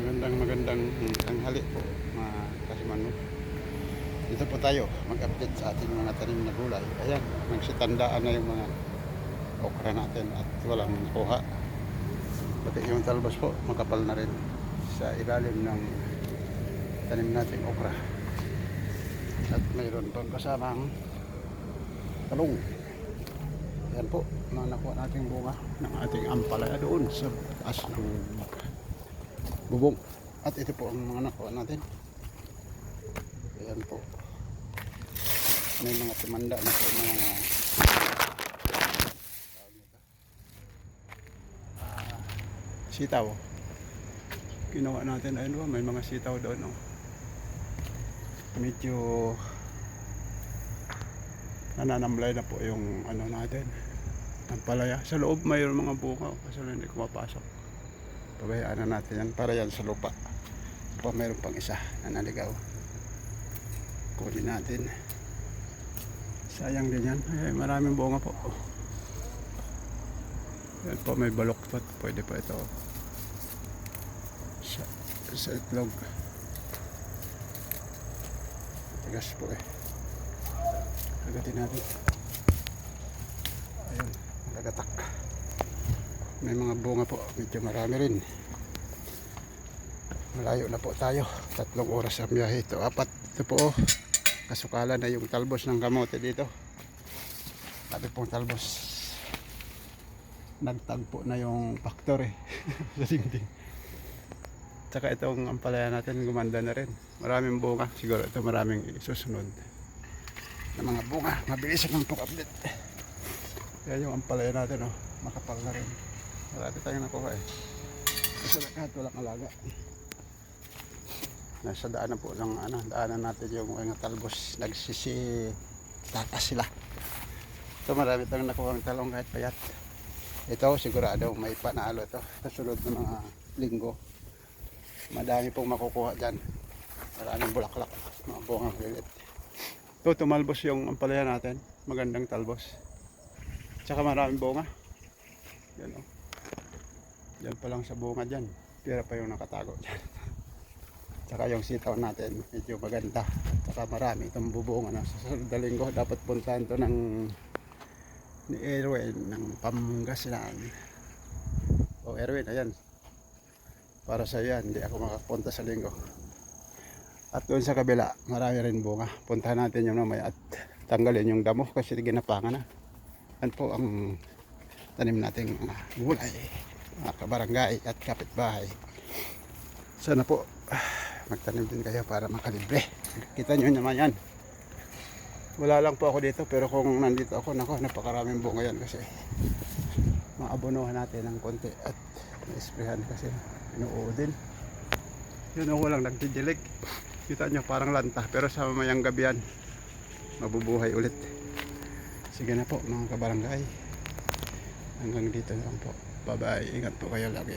Magandang magandang tanghali po mga kasimanok. Dito po tayo mag-update sa ating mga tanim na gulay. Ayan, nagsitandaan na yung mga okra natin at walang nakuha. Pati yung talbos po, makapal na rin sa ilalim ng tanim nating okra. At mayroon pang kasamang talong. Yan po, mga nakuha nating bunga ng ating ampalaya doon sa taas ng bubong. At ito po ang mga nakuha natin. Ayan po. May mga tumanda na po mga. Ah, sitaw. Ginawa natin, ayun ba, may mga sitaw doon. Oh. Medyo nananamlay na po yung ano natin ang palaya. Sa loob mayroon mga bunga oh, kasi hindi ko. Pabayaan na natin yan para yan sa lupa. Pa mayroon pang isa na naligaw. Kunin natin. Sayang din yan. Ay, maraming bunga po. Yan po may balok pa. Pwede pa ito. Sa, sa itlog. Tigas po eh. Agatin natin. Ayun, nagagatak. May mga bunga po, medyo marami rin. Malayo na po tayo. Tatlong oras ang biyahe. Ito, apat. Ito po, oh. kasukalan na yung talbos ng kamote dito. Sabi pong talbos. Nagtagpo na yung factor eh. Sa dingding. Tsaka itong ampalaya natin gumanda na rin. Maraming bunga. Siguro ito maraming susunod na mga bunga. Mabilis ang pag-update. Kaya yung ampalaya natin, oh, makapal na rin. Marami tayong nakuha eh. Kasi lahat walang alaga. Nasa daanan po ng ano, daanan natin yung mga talbos. Nagsisi tatas sila. Ito marami tayong nakuha ng talong kahit payat. Ito sigurado may panalo ito. Sa sunod ng mga linggo. Madami pong makukuha dyan. Maraming bulaklak. Mga bunga lilit. Ito, tumalbos yung ampalaya natin. Magandang talbos. Tsaka maraming bunga. Yan o. Yan pa lang sa bunga dyan. Pira pa yung nakatago dyan. Tsaka yung sitaw natin, medyo maganda. Tsaka marami itong bubunga na sa susunod na. Dapat puntahan to ng ni Erwin ng Pangasinan. O Erwin, ayan. Para sa yan, hindi ako makapunta sa linggo. At doon sa kabila, marami rin bunga. Puntahan natin yung mamaya at tanggalin yung damo kasi ginapangan na. Yan po ang tanim nating gulay, mga kabarangay at kapitbahay. Sana po magtanim din kayo para makalibre. Kita nyo naman yan. Wala lang po ako dito pero kung nandito ako, nako, napakaraming bunga yan kasi maabonohan natin ng konti at na-sprayhan kasi inuo din. Yun ako lang nagdidilig. Kita nyo parang lanta pero sa mamayang gabi yan mabubuhay ulit. Sige na po mga kabarangay. Hanggang dito lang po. Bye bye. Ingat po kayo lagi.